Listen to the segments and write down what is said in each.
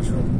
much.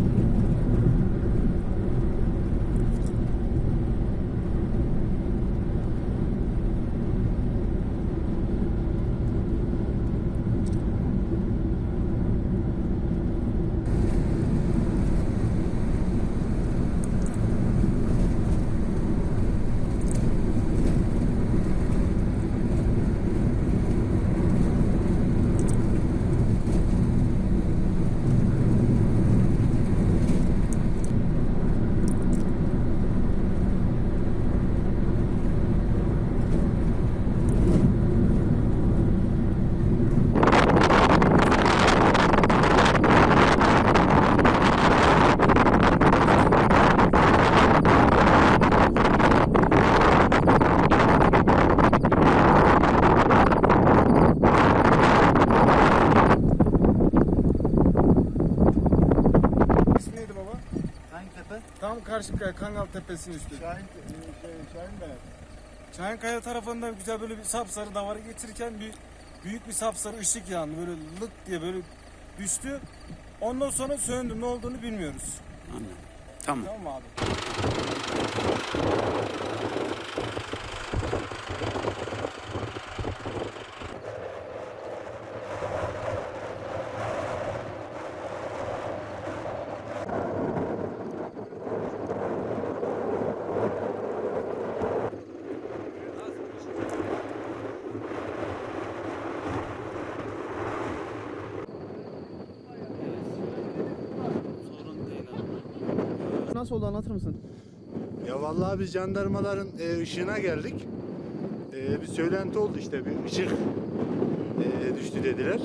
Karşıyaka Kangal Tepesi'nin üstü. Şahin, şey, Şahin Bey. Çankaya tarafından güzel böyle bir sapsarı davarı getirirken bir büyük bir sapsarı ışık yandı. Böyle lık diye böyle düştü. Ondan sonra söndü. Ne olduğunu bilmiyoruz. Anladım. Tamam. Tamam abi? Nasıl oldu anlatır mısın? Ya vallahi biz jandarmaların e, ışığına geldik. E, bir söylenti oldu işte bir ışık e, düştü dediler.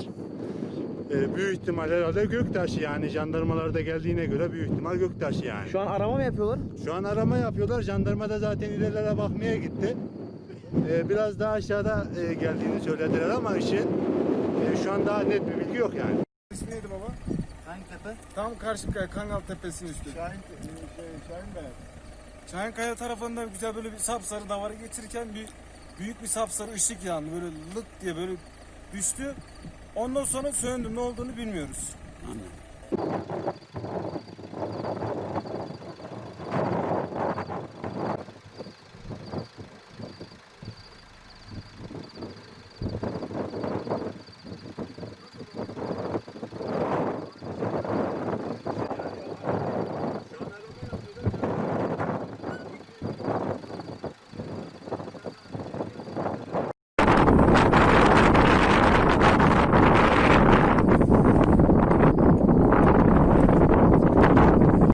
E, büyük ihtimal herhalde göktaşı yani jandarmalarda geldiğine göre büyük ihtimal göktaşı yani. Şu an arama mı yapıyorlar? Şu an arama yapıyorlar. Jandarma da zaten ilerlere bakmaya gitti. E, biraz daha aşağıda e, geldiğini söylediler ama ışığın e, şu an daha net bir bilgi yok yani. İsmi neydi baba? Hangi tepe? Tam Karşıyaka Kangal Tepesi'nin üstü. Şahin, şey, Şahin Bey. Çankaya tarafından güzel böyle bir sapsarı davarı getirirken bir büyük bir sapsarı ışık yandı. Böyle lık diye böyle düştü. Ondan sonra söndü. Ne olduğunu bilmiyoruz. Anladım.